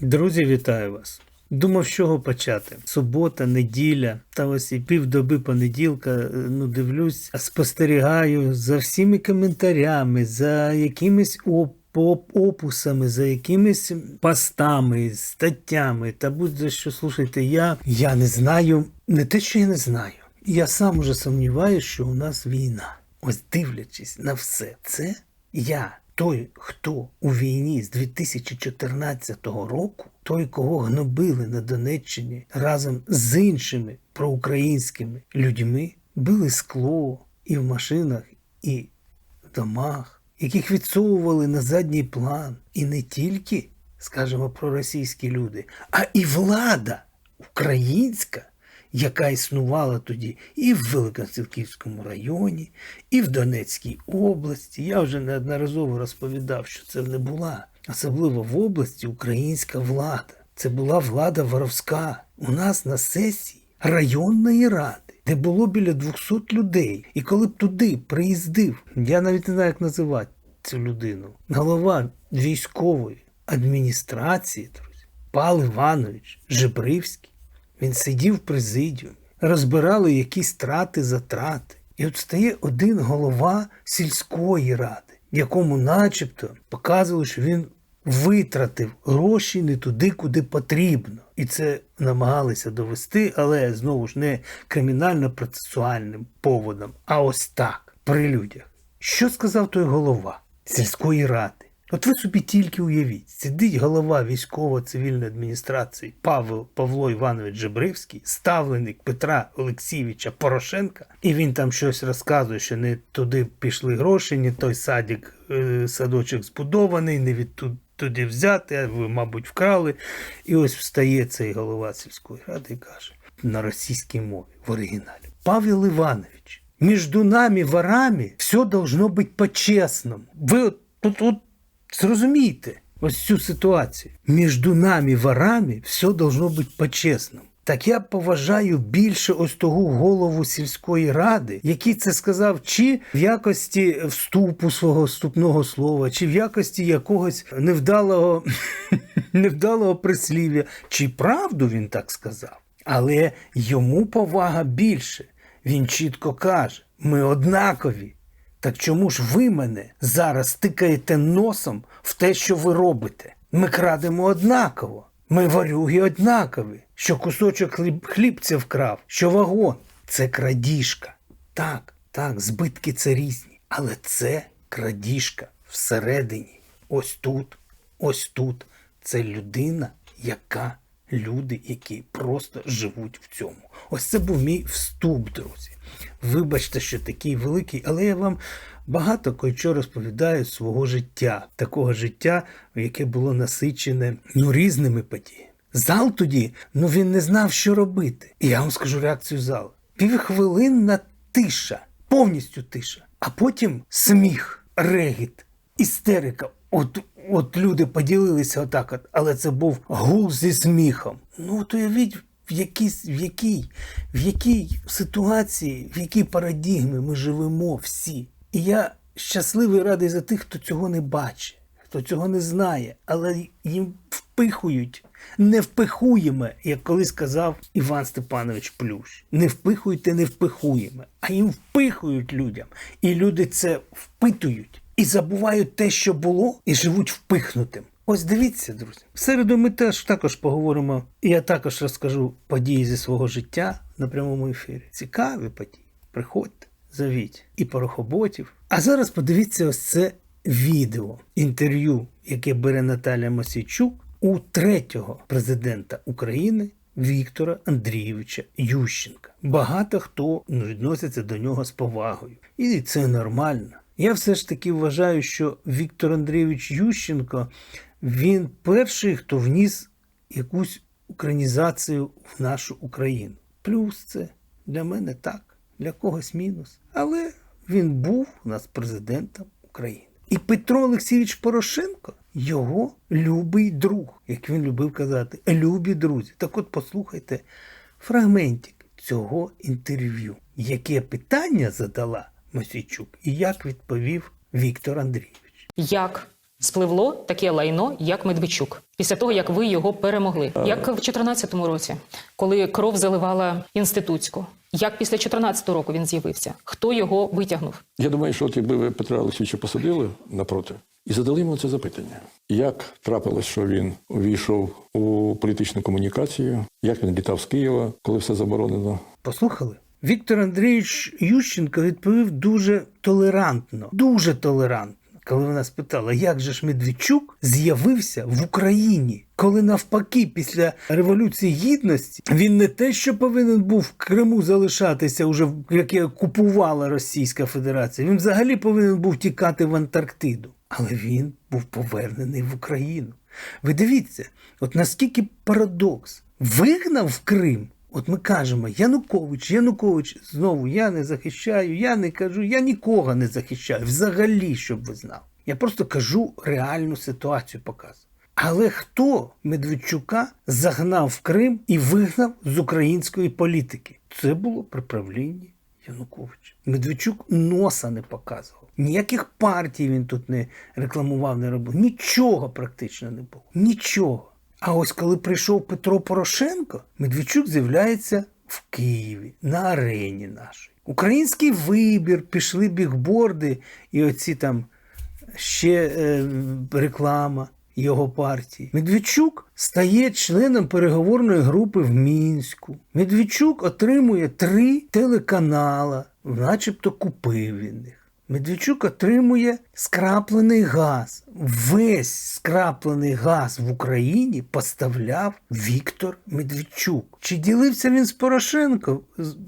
Друзі, вітаю вас. Думав, з чого почати. Субота, неділя, та ось і півдоби понеділка. е, Ну, дивлюсь, спостерігаю за всіми коментарями, за якимись оп- опусами, за якимись постами, статтями, та будь-за що слушайте, я, я не знаю, не те, що я не знаю. Я сам уже сумніваюся, що у нас війна. Ось дивлячись на все це, я той, хто у війні з 2014 року, той, кого гнобили на Донеччині разом з іншими проукраїнськими людьми, били скло і в машинах, і в домах, яких відсовували на задній план, і не тільки, скажімо, проросійські люди, а і влада українська яка існувала тоді і в Великосілківському районі, і в Донецькій області. Я вже неодноразово розповідав, що це не була, особливо в області українська влада. Це була влада воровська. У нас на сесії районної ради, де було біля 200 людей. І коли б туди приїздив, я навіть не знаю, як називати цю людину, голова військової адміністрації, друзі, Пал Іванович Жебривський. Він сидів в президіумі, розбирали якісь трати затрати. І от стає один голова сільської ради, якому начебто показували, що він витратив гроші не туди, куди потрібно. І це намагалися довести, але знову ж не кримінально-процесуальним поводом, а ось так, при людях. Що сказав той голова сільської ради? От ви собі тільки уявіть, сидить голова військово-цивільної адміністрації Павло Павло Іванович Жебривський, ставленик Петра Олексійовича Порошенка, і він там щось розказує, що не туди пішли гроші, не той садик, е, садочок збудований, не від ту- туди взяти, а ви, мабуть, вкрали. І ось встає цей голова сільської ради і каже на російській мові в оригіналі. Павел Іванович, между нами ворами все должно быть по-чесному. Ви от, от, от зрозумійте ось цю ситуацію. Між нами ворами все должно бути по-чесному. Так я поважаю більше ось того голову сільської ради, який це сказав чи в якості вступу свого вступного слова, чи в якості якогось невдалого, невдалого прислів'я, чи правду він так сказав. Але йому повага більше. Він чітко каже: ми однакові. Так чому ж ви мене зараз тикаєте носом в те, що ви робите? Ми крадемо однаково. Ми варюги однакові. Що кусочок хліб, хлібця вкрав, що вагон це крадіжка. Так, так, збитки це різні. Але це крадіжка всередині. Ось тут, ось тут. Це людина, яка люди, які просто живуть в цьому. Ось це був мій вступ, друзі. Вибачте, що такий великий, але я вам багато кое-що розповідаю свого життя, такого життя, яке було насичене ну, різними подіями. Зал тоді, ну він не знав, що робити. І я вам скажу реакцію залу. Півхвилинна тиша, повністю тиша, а потім сміх, регіт, істерика. От, от люди поділилися отак, от, але це був гул зі сміхом. Ну, от уявіть, в якій, в якій, в якій ситуації, в якій парадігмі ми живемо всі. І я щасливий радий за тих, хто цього не бачить, хто цього не знає, але їм впихують. Не впихуємо, як колись сказав Іван Степанович Плющ. Не впихуйте, не впихуємо, а їм впихують людям. І люди це впитують і забувають те, що було, і живуть впихнутим. Ось дивіться, друзі. В середу ми теж також поговоримо, і я також розкажу події зі свого життя на прямому ефірі. Цікаві події. Приходьте, зовіть і порохоботів. А зараз подивіться ось це відео інтерв'ю, яке бере Наталя Мосійчук у третього президента України Віктора Андрійовича Ющенка. Багато хто ну, відноситься до нього з повагою. І це нормально. Я все ж таки вважаю, що Віктор Андрійович Ющенко він перший, хто вніс якусь українізацію в нашу Україну. Плюс це для мене так, для когось мінус. Але він був у нас президентом України. І Петро Олексійович Порошенко його любий друг, як він любив казати, любі друзі. Так от послухайте фрагментик цього інтерв'ю. Яке питання задала Мосійчук і як відповів Віктор Андрійович? Як спливло таке лайно, як Медведчук, після того як ви його перемогли, як в 2014 році, коли кров заливала інститутську. Як після 2014 року він з'явився? Хто його витягнув? Я думаю, що от якби ви Петра Олексійовича посадили напроти і задали йому це запитання, як трапилось, що він увійшов у політичну комунікацію, як він літав з Києва, коли все заборонено. Послухали? Віктор Андрійович Ющенко відповів дуже толерантно, дуже толерантно. Коли вона спитала, як же ж Медведчук з'явився в Україні, коли навпаки, після Революції Гідності він не те, що повинен був в Криму залишатися, уже яке купувала Російська Федерація, він взагалі повинен був тікати в Антарктиду. Але він був повернений в Україну. Ви дивіться, от наскільки парадокс вигнав в Крим. От ми кажемо, Янукович, Янукович, знову я не захищаю, я не кажу, я нікого не захищаю. Взагалі, щоб ви знали. Я просто кажу реальну ситуацію показую. Але хто Медведчука загнав в Крим і вигнав з української політики? Це було при правлінні Януковича. Медведчук носа не показував. Ніяких партій він тут не рекламував, не робив. Нічого практично не було. Нічого. А ось коли прийшов Петро Порошенко, Медведчук з'являється в Києві на арені нашій. Український вибір, пішли бігборди і оці там ще е, реклама його партії. Медведчук стає членом переговорної групи в Мінську. Медведчук отримує три телеканала, начебто купив він їх. Медведчук отримує скраплений газ. Весь скраплений газ в Україні поставляв Віктор Медведчук. Чи ділився він з Порошенко?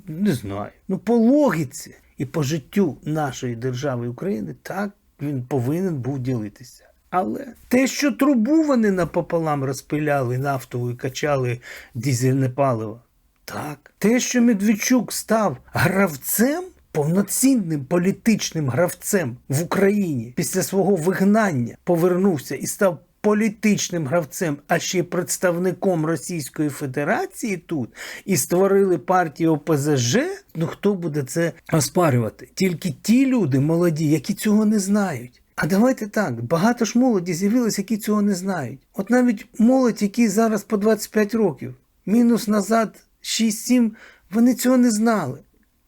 Не знаю. Ну, по логіці і по життю нашої держави України так він повинен був ділитися. Але те, що трубу вони напополам розпиляли нафтову і качали дизельне паливо, так. Те, що Медведчук став гравцем, повноцінним політичним гравцем в Україні після свого вигнання повернувся і став політичним гравцем, а ще й представником Російської Федерації тут, і створили партію ОПЗЖ, ну хто буде це оспарювати? Тільки ті люди молоді, які цього не знають. А давайте так, багато ж молоді з'явилось, які цього не знають. От навіть молодь, які зараз по 25 років, мінус назад 6-7, вони цього не знали.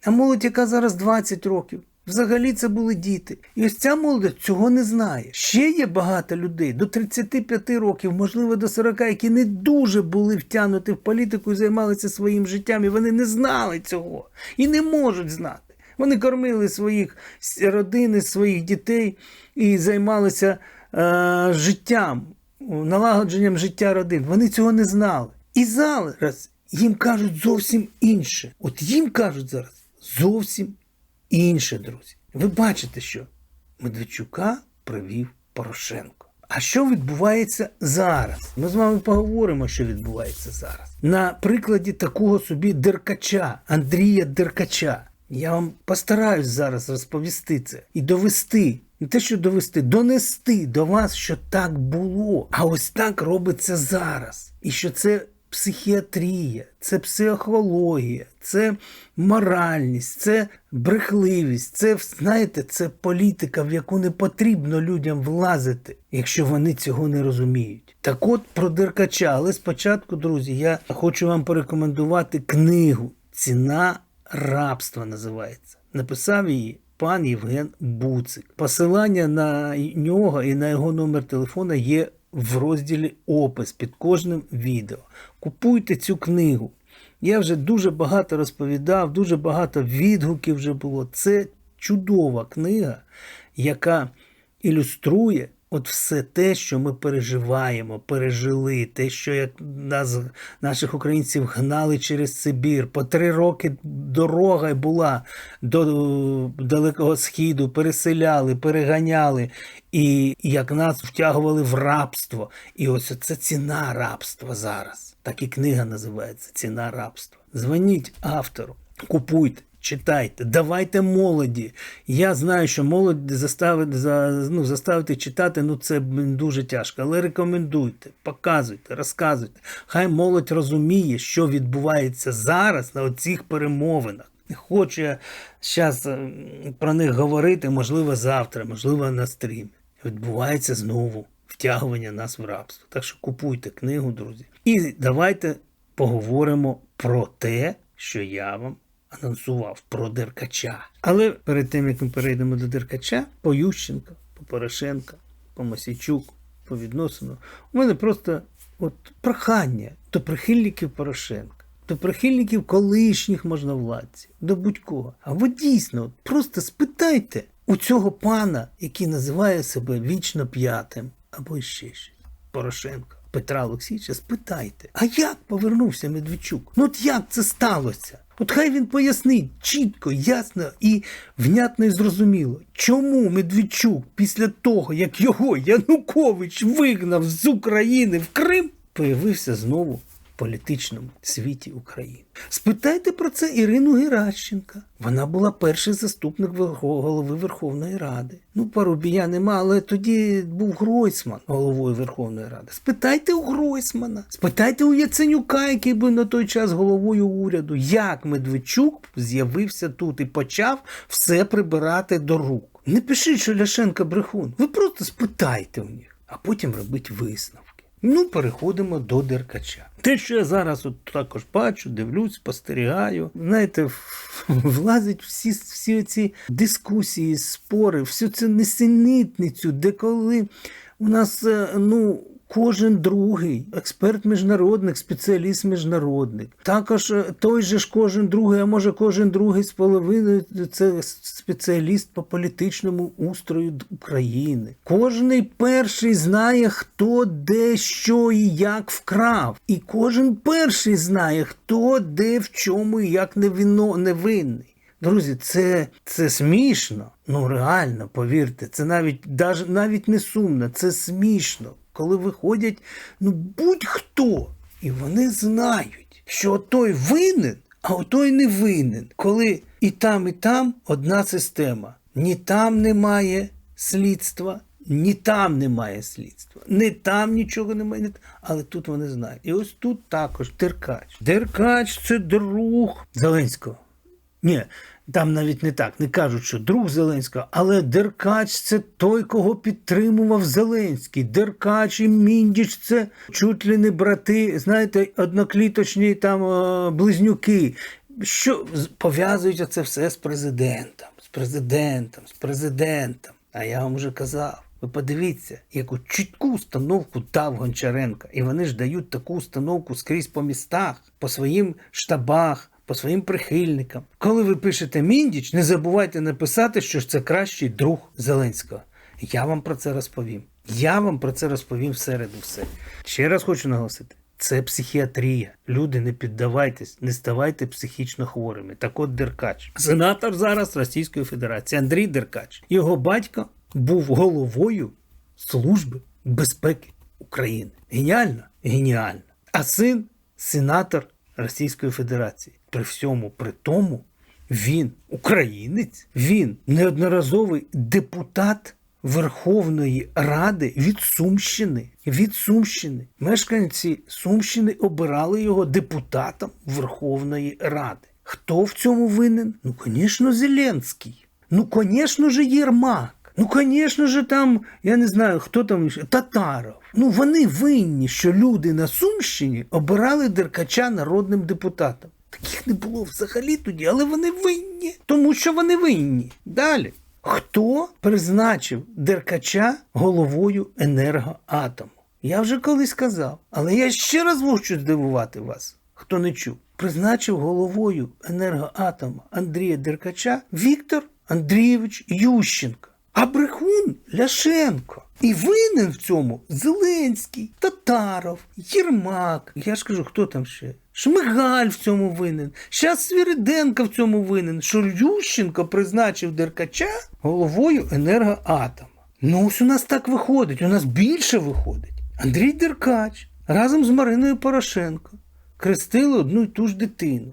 А молодь, яка зараз 20 років, взагалі це були діти. І ось ця молодь цього не знає. Ще є багато людей до 35 років, можливо, до 40, які не дуже були втягнуті в політику і займалися своїм життям, і вони не знали цього і не можуть знати. Вони кормили своїх родини, своїх дітей і займалися е, життям, налагодженням життя родин. Вони цього не знали. І зараз їм кажуть зовсім інше. От їм кажуть зараз зовсім інше, друзі. Ви бачите, що Медведчука привів Порошенко. А що відбувається зараз? Ми з вами поговоримо, що відбувається зараз. На прикладі такого собі Деркача, Андрія Деркача. Я вам постараюсь зараз розповісти це і довести. Не те, що довести, донести до вас, що так було. А ось так робиться зараз. І що це психіатрія, це психологія, це моральність, це брехливість, це, знаєте, це політика, в яку не потрібно людям влазити, якщо вони цього не розуміють. Так от про Деркача, але спочатку, друзі, я хочу вам порекомендувати книгу Ціна рабства називається. Написав її пан Євген Буцик. Посилання на нього і на його номер телефона є в розділі опис під кожним відео. Купуйте цю книгу. Я вже дуже багато розповідав, дуже багато відгуків вже було. Це чудова книга, яка ілюструє от все те, що ми переживаємо, пережили, те, що як нас, наших українців гнали через Сибір. По три роки дорога була до Далекого Східу, переселяли, переганяли, і як нас втягували в рабство. І ось це ціна рабства зараз. Так і книга називається Ціна рабства. Дзвоніть автору, купуйте. Читайте, давайте молоді. Я знаю, що молодь заставити, за, ну, заставити читати, ну це дуже тяжко. Але рекомендуйте, показуйте, розказуйте. Хай молодь розуміє, що відбувається зараз на оцих перемовинах. Не хочу я зараз про них говорити, можливо, завтра, можливо, на стрімі. відбувається знову втягування нас в рабство. Так що купуйте книгу, друзі. І давайте поговоримо про те, що я вам анонсував про Деркача. Але перед тим як ми перейдемо до Деркача, по Ющенка, по Порошенка, по Мосійчук, по відносину, у мене просто от прохання до прихильників Порошенка. До прихильників колишніх можновладців, до будь-кого. А ви дійсно просто спитайте у цього пана, який називає себе вічно п'ятим, або ще щось. Порошенка, Петра Олексійовича, спитайте, а як повернувся Медведчук? Ну от як це сталося? От хай він пояснить чітко, ясно і внятно і зрозуміло, чому Медведчук після того, як його Янукович вигнав з України в Крим, появився знову політичному світі України. Спитайте про це Ірину Геращенка. Вона була перший заступник голови Верховної Ради. Ну, Парубія нема, але тоді був Гройсман головою Верховної Ради. Спитайте у Гройсмана, спитайте у Яценюка, який був на той час головою уряду, як Медведчук з'явився тут і почав все прибирати до рук. Не пишіть, що Ляшенка брехун. Ви просто спитайте у них, а потім робіть висновки. Ну, переходимо до Деркача. Те, що я зараз от також бачу, дивлюсь, спостерігаю, знаєте, влазить всі, всі ці дискусії, спори, всю цю несенітницю, де коли у нас е, ну. Кожен другий експерт міжнародник, спеціаліст міжнародник. Також е, той же ж кожен другий, а може кожен другий з половиною це спеціаліст по політичному устрою України. Кожний перший знає, хто де що і як вкрав. І кожен перший знає, хто де в чому і як невинний. Друзі, це, це смішно. Ну реально, повірте, це навіть навіть не сумно, це смішно. Коли виходять ну будь-хто, і вони знають, що той винен, а той не винен. Коли і там, і там одна система. Ні там немає слідства, ні там немає слідства, ні там нічого немає, але тут вони знають. І ось тут також Деркач. Деркач це друг Зеленського. Ні, там навіть не так. Не кажуть, що друг Зеленського, але Деркач це той, кого підтримував Зеленський. Деркач і Міндіч це чуть ли не брати, знаєте, однокліточні там е, близнюки. Що пов'язують це все з президентом, з президентом, з президентом. А я вам вже казав. Ви подивіться, яку чітку установку дав Гончаренка. І вони ж дають таку установку скрізь по містах, по своїм штабах, по своїм прихильникам. Коли ви пишете Міндіч, не забувайте написати, що ж це кращий друг Зеленського. Я вам про це розповім. Я вам про це розповім в середу все. Ще раз хочу наголосити. Це психіатрія. Люди, не піддавайтесь, не ставайте психічно хворими. Так от Деркач. Сенатор зараз Російської Федерації Андрій Деркач. Його батько був головою Служби безпеки України. Геніально? Геніально. А син сенатор Російської Федерації. При всьому при тому він українець, він неодноразовий депутат Верховної Ради від Сумщини. Від Сумщини. Мешканці Сумщини обирали його депутатом Верховної Ради. Хто в цьому винен? Ну, звісно, Зеленський. Ну, звісно же, Єрмак. Ну, звісно ж, там, я не знаю, хто там Татаров. Ну, вони винні, що люди на Сумщині обирали Деркача народним депутатом. Таких не було взагалі тоді, але вони винні. Тому що вони винні. Далі. Хто призначив Деркача головою енергоатому? Я вже колись казав, але я ще раз хочу здивувати вас, хто не чув. Призначив головою енергоатома Андрія Деркача Віктор Андрійович Ющенко. А брехун Ляшенко. І винен в цьому Зеленський, Татаров, Єрмак. Я ж кажу, хто там ще? Шмигаль в цьому винен. Щас Свіриденко в цьому винен. Що Ющенко призначив Деркача головою енергоатома. Ну, ось у нас так виходить, у нас більше виходить. Андрій Деркач разом з Мариною Порошенко крестили одну й ту ж дитину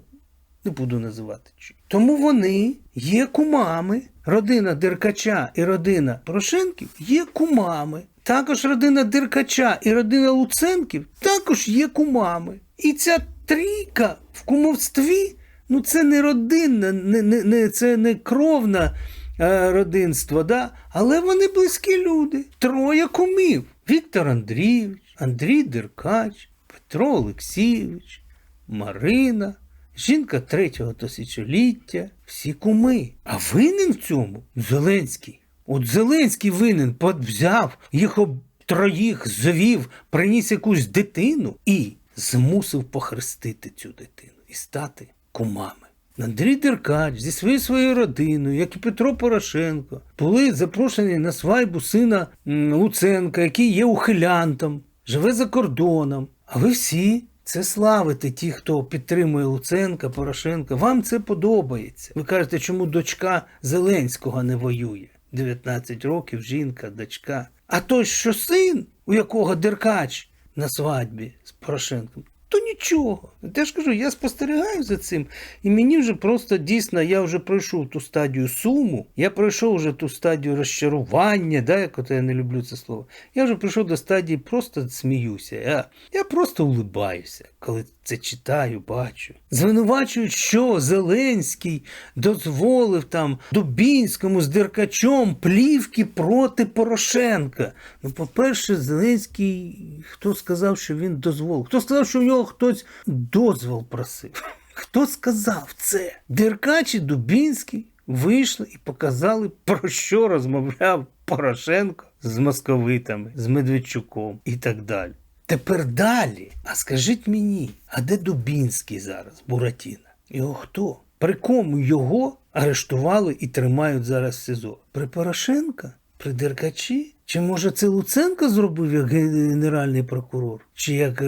не буду називати чи. Тому вони є кумами. Родина Деркача і родина Порошенків є кумами. Також родина Деркача і родина Луценків також є кумами. І ця трійка в кумовстві, ну це не родинна, не, не, не, це не кровна е, родинство, да? але вони близькі люди. Троє кумів: Віктор Андрійович, Андрій Деркач, Петро Олексійович, Марина, жінка третього тисячоліття, всі куми. А винен в цьому Зеленський. От Зеленський винен взяв їх об троїх завів, приніс якусь дитину і змусив похрестити цю дитину і стати кумами. Андрій Деркач зі своєю своєю родиною, як і Петро Порошенко, були запрошені на свадьбу сина Луценка, який є ухилянтом, живе за кордоном. А ви всі це славити ті, хто підтримує Луценка, Порошенка. Вам це подобається. Ви кажете, чому дочка Зеленського не воює? 19 років, жінка, дочка. А той, що син, у якого Деркач на свадьбі з Порошенком, то нічого. Я ж кажу, я спостерігаю за цим, і мені вже просто дійсно, я вже пройшов ту стадію суму, я пройшов вже ту стадію розчарування, да, як я не люблю це слово. Я вже прийшов до стадії просто сміюся. Я, я просто улибаюся, коли це читаю, бачу. Звинувачують, що Зеленський дозволив там Дубінському з Деркачом плівки проти Порошенка. Ну, по-перше, Зеленський, хто сказав, що він дозволив? Хто сказав, що у нього хтось дозвол просив? Хто сказав це? Деркач і Дубінський вийшли і показали, про що розмовляв Порошенко з московитами, з Медведчуком і так далі. Тепер далі. А скажіть мені, а де Дубінський зараз, Буратіна? Його хто? При кому його арештували і тримають зараз в СИЗО? При Порошенка? При Деркачі? Чи може це Луценко зробив як генеральний прокурор? Чи як е,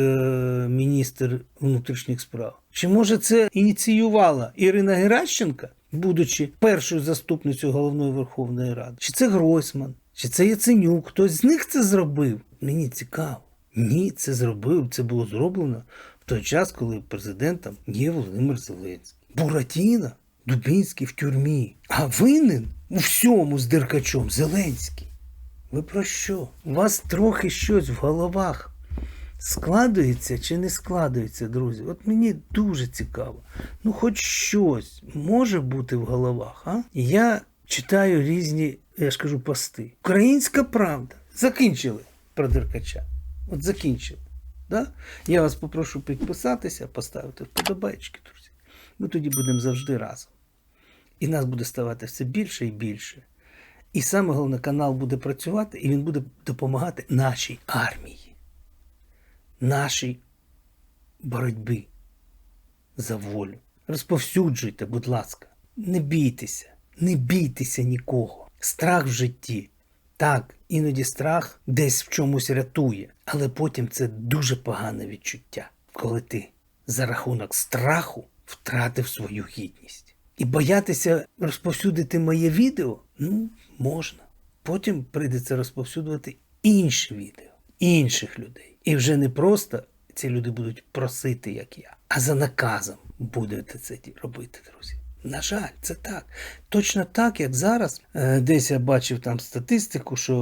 міністр внутрішніх справ? Чи може це ініціювала Ірина Геращенка, будучи першою заступницею головної Верховної Ради? Чи це Гройсман? Чи це Яценюк? Хтось з них це зробив? Мені цікаво. Ні, це зробив. Це було зроблено в той час, коли президентом є Володимир Зеленський. Буратіна, Дубінський в тюрмі. А винен у всьому з Деркачом Зеленський. Ви про що? У вас трохи щось в головах складується чи не складується, друзі? От мені дуже цікаво. Ну, хоч щось може бути в головах, а? Я читаю різні, я ж кажу, пости. Українська правда. Закінчили про Деркача. От закінчили. Да? Я вас попрошу підписатися, поставити вподобайки, друзі. Ми тоді будемо завжди разом. І нас буде ставати все більше і більше. І саме головне, канал буде працювати, і він буде допомагати нашій армії, нашій боротьбі за волю. Розповсюджуйте, будь ласка, не бійтеся, не бійтеся нікого. Страх в житті. Так, іноді страх десь в чомусь рятує, але потім це дуже погане відчуття, коли ти за рахунок страху втратив свою гідність. І боятися розповсюдити моє відео ну, можна. Потім прийдеться розповсюдувати інші відео, інших людей. І вже не просто ці люди будуть просити, як я, а за наказом будете це робити, друзі. На жаль, це так. Точно так, як зараз. Е, Десь я бачив там статистику, що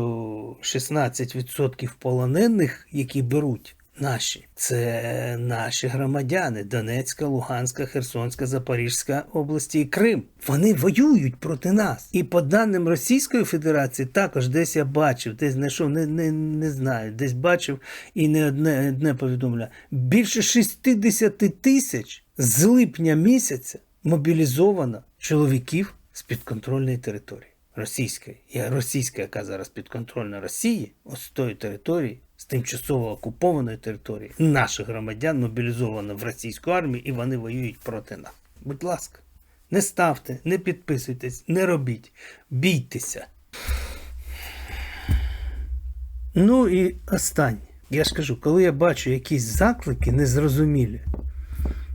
16% полонених, які беруть наші, це наші громадяни Донецька, Луганська, Херсонська, Запорізька області і Крим. Вони воюють проти нас. І по даним Російської Федерації, також десь я бачив, десь знайшов, не, не, не знаю, десь бачив і не одне, одне повідомлення. Більше 60 тисяч з липня місяця мобілізовано чоловіків з підконтрольної території. Російської, Я російська, яка зараз підконтрольна Росії, ось з тої території, з тимчасово окупованої території, наших громадян мобілізовано в російську армію і вони воюють проти нас. Будь ласка, не ставте, не підписуйтесь, не робіть, бійтеся. Ну і останнє. Я ж кажу, коли я бачу якісь заклики незрозумілі,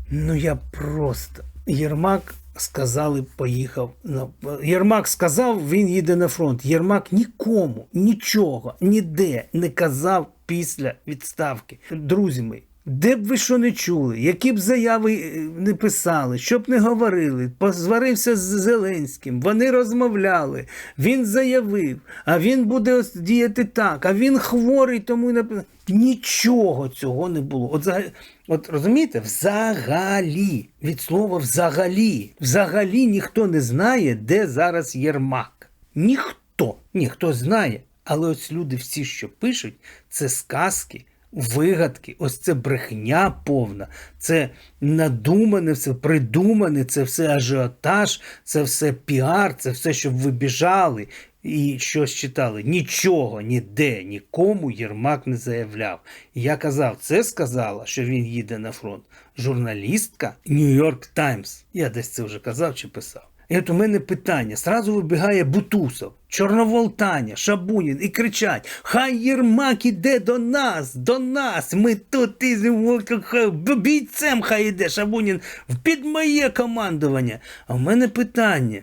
ну я просто. Єрмак сказали, поїхав. на- Єрмак сказав, він їде на фронт. Єрмак нікому, нічого, ніде не казав після відставки. Друзі мої, де б ви що не чули, які б заяви е, не писали, що б не говорили, позварився з Зеленським, вони розмовляли, він заявив, а він буде діяти так, а він хворий, тому й. Нічого цього не було. От, от розумієте, взагалі, від слова взагалі, взагалі ніхто не знає, де зараз Єрмак. Ніхто. Ні, хто знає. Але ось люди всі, що пишуть, це сказки, вигадки, ось це брехня повна, це надумане, все придумане, це все ажіотаж, це все піар, це все, щоб ви біжали і щось читали. Нічого, ніде, нікому Єрмак не заявляв. Я казав, це сказала, що він їде на фронт. Журналістка Нью-Йорк Таймс. Я десь це вже казав чи писав. І от у мене питання. Сразу вибігає Бутусов, Чорновол Таня, Шабунін і кричать: Хай Єрмак іде до нас, до нас. Ми тут із бійцем хай іде Шабунін під моє командування. А в мене питання.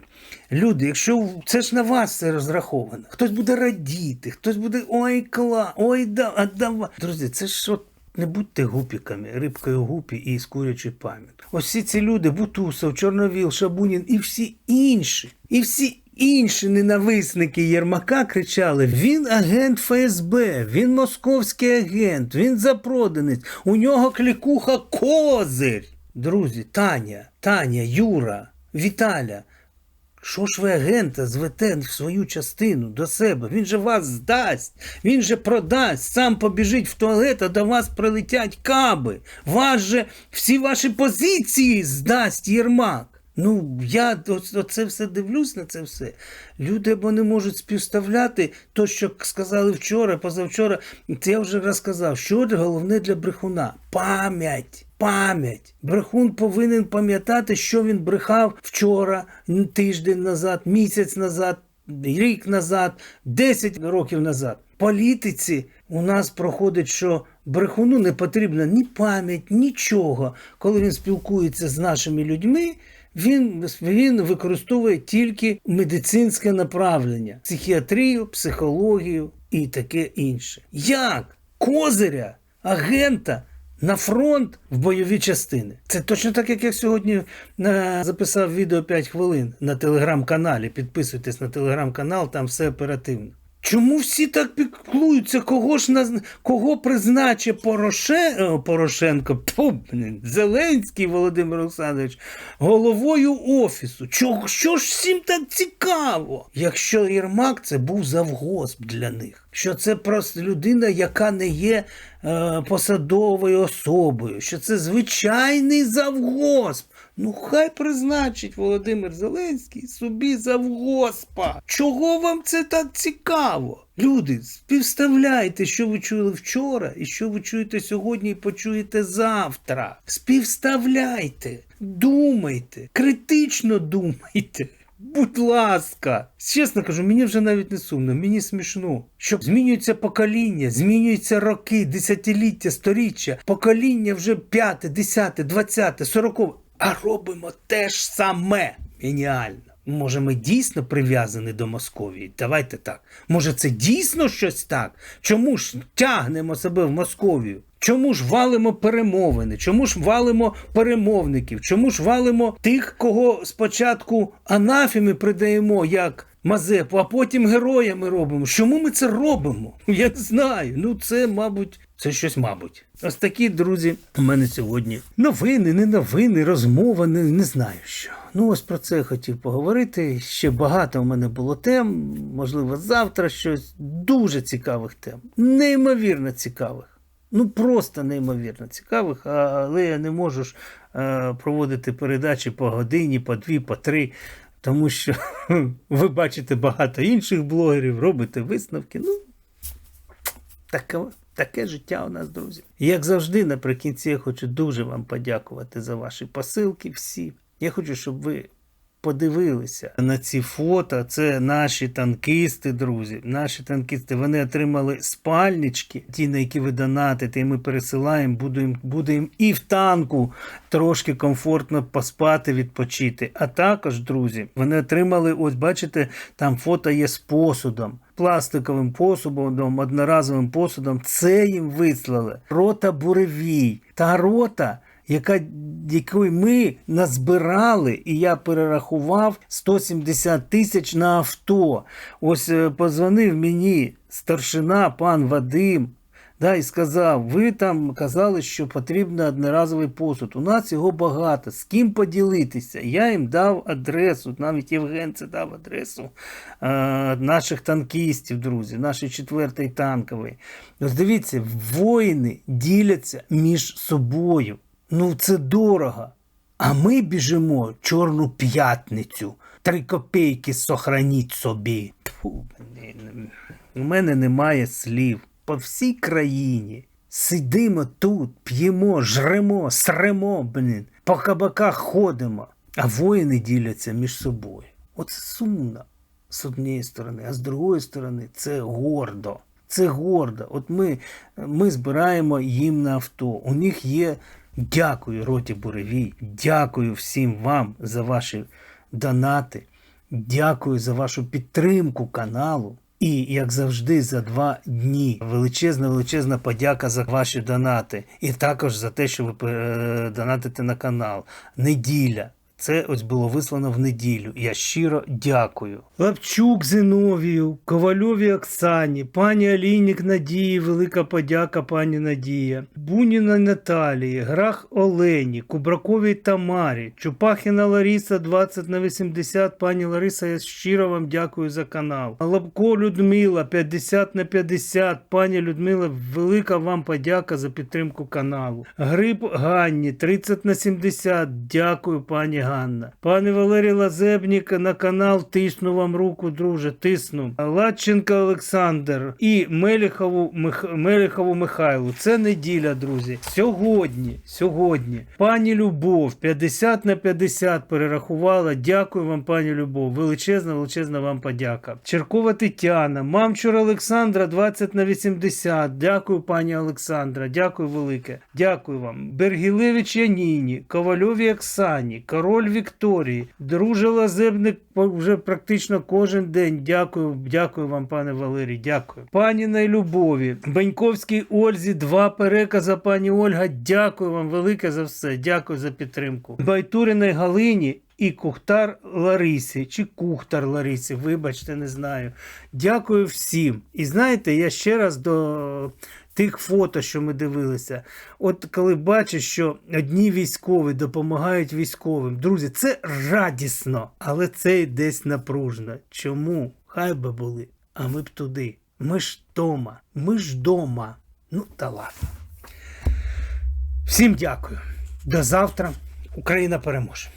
Люди, якщо це ж на вас все розраховано, хтось буде радіти, хтось буде ой кла, ой да, давай. Друзі, це ж от не будьте гупіками, рибкою гупі і з курячою пам'ять. Ось всі ці люди, Бутусов, Чорновіл, Шабунін і всі інші, і всі інші ненависники Єрмака кричали: він агент ФСБ, він московський агент, він запроданець, у нього клікуха козир. Друзі, Таня, Таня, Юра, Віталя. Що ж ви агента звете в свою частину до себе? Він же вас здасть, він же продасть, сам побіжить в туалет, а до вас прилетять каби. Вас же всі ваші позиції здасть Єрмак. Ну, я оц- оце все дивлюсь на це все. Люди або не можуть співставляти то, що сказали вчора, позавчора. Це я вже розказав. Що головне для брехуна? Пам'ять. Пам'ять. Брехун повинен пам'ятати, що він брехав вчора, тиждень назад, місяць назад, рік назад, 10 років назад. Політиці у нас проходить, що брехуну не потрібна ні пам'ять, нічого. Коли він спілкується з нашими людьми, він, він використовує тільки медицинське направлення, психіатрію, психологію і таке інше. Як козиря, агента на фронт в бойові частини? Це точно так, як я сьогодні е, записав відео 5 хвилин на телеграм-каналі. Підписуйтесь на телеграм-канал, там все оперативно. Чому всі так піклуються? Кого ж наз... кого призначе Пороше... е, Порошенко? Блін, Зеленський Володимир Олександрович головою офісу? Чого що ж всім так цікаво? Якщо Єрмак це був завгосп для них, що це просто людина, яка не є е, посадовою особою, що це звичайний завгосп. Ну, хай призначить Володимир Зеленський собі завгоспа. Чого вам це так цікаво? Люди, співставляйте, що ви чули вчора, і що ви чуєте сьогодні і почуєте завтра. Співставляйте, думайте, критично думайте. Будь ласка, чесно кажу, мені вже навіть не сумно, мені смішно. Що змінюється покоління, змінюються роки, десятиліття, сторіччя, покоління вже п'яте, десяте, двадцяте, сорокове. А робимо те ж саме. Геніально. Може, ми дійсно прив'язані до Московії? Давайте так. Може, це дійсно щось так? Чому ж тягнемо себе в Московію? Чому ж валимо перемовини? Чому ж валимо перемовників? Чому ж валимо тих, кого спочатку анафіми придаємо як Мазепу, а потім героями робимо? Чому ми це робимо? Я не знаю. Ну, це, мабуть, це щось, мабуть. Ось такі, друзі, у мене сьогодні новини, не новини, розмова, не, не знаю що. Ну, ось про це я хотів поговорити. Ще багато у мене було тем. Можливо, завтра щось дуже цікавих тем. Неймовірно цікавих. Ну, просто неймовірно цікавих, але я не можу ж е, проводити передачі по годині, по дві, по три. Тому що ви бачите багато інших блогерів, робите висновки. Ну, таке, таке життя у нас, друзі. І як завжди, наприкінці я хочу дуже вам подякувати за ваші посилки всі. Я хочу, щоб ви подивилися на ці фото. Це наші танкісти, друзі. Наші танкісти. Вони отримали спальнички, ті, на які ви донатите, і ми пересилаємо, буде їм, буде їм і в танку трошки комфортно поспати, відпочити. А також, друзі, вони отримали, ось бачите, там фото є з посудом. Пластиковим посудом, одноразовим посудом, це їм вислали. Рота буревій. Та рота, яка, якої ми назбирали, і я перерахував 170 тисяч на авто. Ось е, позвонив мені старшина, пан Вадим. Да, і сказав: ви там казали, що потрібен одноразовий посуд. У нас його багато. З ким поділитися? Я їм дав адресу, навіть Євген це дав адресу е, наших танкістів, друзі, нашої четвертої танкової. Ось дивіться, воїни діляться між собою. Ну, це дорого. А ми біжимо Чорну п'ятницю. Три копійки сохраніть собі. Тьфу. У мене немає слів. По всій країні. Сидимо тут, п'ємо, жремо, сремо, блін, по кабаках ходимо. А воїни діляться між собою. Оце сумно з однієї сторони, а з другої сторони це гордо. Це гордо. От ми, ми збираємо їм на авто. У них є дякую, роті Буревій. Дякую всім вам за ваші донати. Дякую за вашу підтримку каналу. І, як завжди, за два дні величезна, величезна подяка за ваші донати. І також за те, що ви е, донатите на канал. Неділя. Це ось було вислано в неділю. Я щиро дякую. Лапчук Зиновію, Ковальові Оксані, пані Алінік Надії, велика подяка, пані Надія, Буніна Наталії, Грах Олені, Кубраковій Тамарі, Чупахіна Лариса 20 на 80. Пані Лариса, я щиро вам дякую за канал. Лапко Людмила 50 на 50. Пані Людмила, велика вам подяка за підтримку каналу. Гриб Ганні 30 на 70. Дякую, пані Ганна. Пане Валерій Лазебнік на канал тисну вам руку, друже, тисну. Ладченко Олександр і Меліхову, Мих... Меліхову Михайлу. Це неділя, друзі. Сьогодні, сьогодні. Пані Любов 50 на 50 перерахувала. Дякую вам, пані Любов. Величезна, величезна вам подяка. Черкова Тетяна, Мамчур Олександра 20 на 80. Дякую, пані Олександра. Дякую велике. Дякую вам. Бергілевич Яніні, Ковальові Оксані, Король Вікторії, друже Лазебник вже практично кожен день. Дякую, дякую вам, пане Валерій. Дякую. Пані Найлюбові, Баньковській Ользі, два переказа, пані Ольга. Дякую вам велике за все. Дякую за підтримку. Байтуриної Галині. І Кухтар Ларисі, чи Кухтар Ларисі, вибачте, не знаю. Дякую всім. І знаєте, я ще раз до тих фото, що ми дивилися. От коли бачиш, що одні військові допомагають військовим, друзі, це радісно, але це й десь напружно. Чому? Хай би були, а ми б туди. Ми ж дома, ми ж дома. Ну та ладно. Всім дякую. До завтра. Україна переможе.